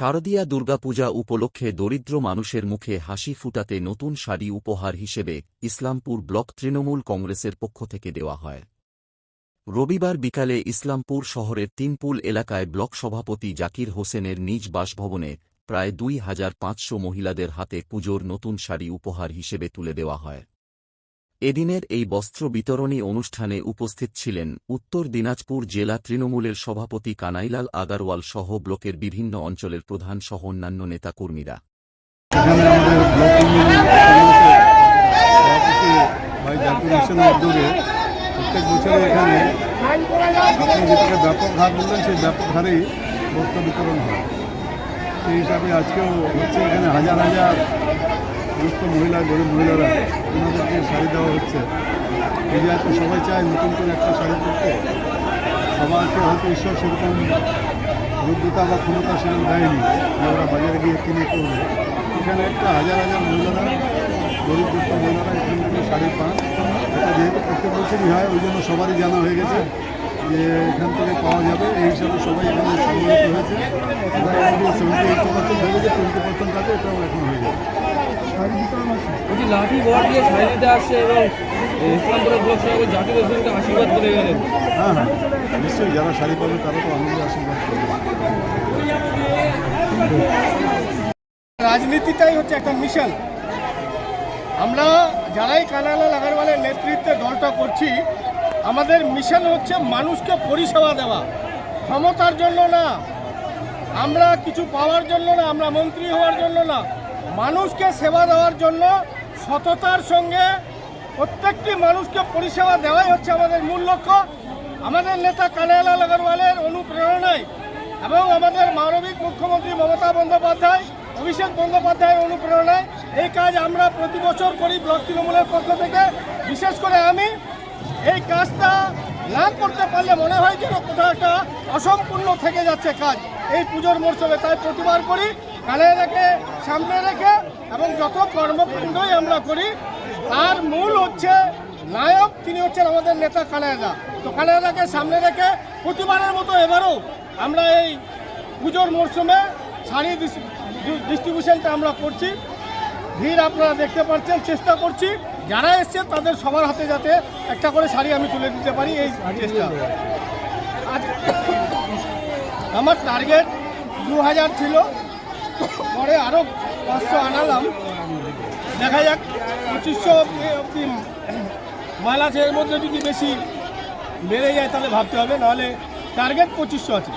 শারদীয়া দুর্গাপূজা উপলক্ষে দরিদ্র মানুষের মুখে হাসি ফুটাতে নতুন শাড়ি উপহার হিসেবে ইসলামপুর ব্লক তৃণমূল কংগ্রেসের পক্ষ থেকে দেওয়া হয়। রবিবার বিকালে ইসলামপুর শহরের তিনপুল এলাকায় ব্লক সভাপতি জাকির হোসেনের নিজ বাসভবনে প্রায় দুই হাজার পাঁচশো মহিলাদের হাতে পুজোর নতুন শাড়ি উপহার হিসেবে তুলে দেওয়া হয়। এদিনের এই বস্ত্র বিতরণী অনুষ্ঠানে উপস্থিত ছিলেন উত্তর দিনাজপুর জেলা তৃণমূলের সভাপতি কানাইলাল আগারওয়াল সহ ব্লকের বিভিন্ন অঞ্চলের প্রধান সহ অন্যান্য নেতাকর্মীরা। প্রত্যেক সেই হিসাবে আজকেও হচ্ছে এখানে হাজার হাজার মহিলা, গরিব মহিলারা শাড়ি দেওয়া হচ্ছে। এই যে সবাই চায় নতুন করে একটা শাড়ি পরতে। সবাইকে হয়তো ঈশ্বর সেরকম যোগ্যতা বা ক্ষমতা সেরকম দেয়নি। ওরা বাজারে গিয়ে কিনে করবে। এখানে একটা হাজার হাজার মহিলারা, গরিব দুঃখ মহিলারা এখান থেকে শাড়ি পান। এটা যেহেতু প্রত্যেক বছরই হয়, ওই জন্য সবারই জানা হয়ে গেছে যে এখান থেকে পাওয়া যাবে। এই হিসাবে সবাই এখানে সম্মিলিত হয়েছে। সেভেন্টি এইটি পার্সেন্ট হয়ে গেছে টোয়েন্টি পার্সেন্ট আছে, এটাও এখন হয়ে যাবে লাঠি বড় দিয়ে শাড়ি দিতে আসছে এবং ইসলামপুরের ব্লক সভাপতি জাকির হোসেনকে আশীর্বাদ করে গেলেন। হ্যাঁ হ্যাঁ নিশ্চয়ই যারা শাড়ি পাবে তারা তো আনন্দ আশীর্বাদ করবে। রাজনীতিটাই হচ্ছে একটা মিশন। আমরা যারাই কানালাল আগারওয়ালের নেতৃত্বে দলটা করছি আমাদের মিশন হচ্ছে মানুষকে পরিষেবা দেওয়া। ক্ষমতার জন্য না আমরা কিছু পাওয়ার জন্য না আমরা মন্ত্রী হওয়ার জন্য না মানুষকে সেবা দেওয়ার জন্য সততার সঙ্গে প্রত্যেকটি মানুষকে পরিষেবা দেওয়াই হচ্ছে আমাদের মূল লক্ষ্য। আমাদের নেতা কানালাল আগারওয়ালের অনুপ্রেরণায় এবং আমাদের মানবিক মুখ্যমন্ত্রী মমতা বন্দ্যোপাধ্যায়, অভিষেক বন্দ্যোপাধ্যায়ের অনুপ্রেরণায় এই কাজ আমরা প্রতি বছর করি ব্লক তৃণমূলের পক্ষ থেকে। বিশেষ করে আমি এই কাজটা না করতে পারলে মনে হয় যেন কোথাও একটা অসম্পূর্ণ থেকে যাচ্ছে কাজ। এই পুজোর মরশুমে তাই প্রতিবার করি। কালে রেখে, সামনে রেখে এবং যত কর্মকাণ্ডই আমরা করি, তার মূল হচ্ছে নায়ক, তিনি হচ্ছেন আমাদের নেতা কানায়দা তো কানায়দাকে সামনে রেখে প্রতিবারের মতো এবারও আমরা এই পুজোর মরশুমে শাড়ি ডিস্ট্রিবিউশনটা আমরা করছি। ভিড় আপনারা দেখতে পাচ্ছেন, চেষ্টা করছি। যারা এসছে তাদের সবার হাতে যাতে একটা করে শাড়ি আমি তুলে দিতে পারি এই চেষ্টা। আমার টার্গেট দু হাজার ছিল। পরে আরও পাঁচশো আনালাম। দেখা যাক, পঁচিশশো অব্দি মাল আছে, এর মধ্যে যদি বেশি বেড়ে যায় তাহলে ভাবতে হবে, নাহলে টার্গেট পঁচিশশো আছে।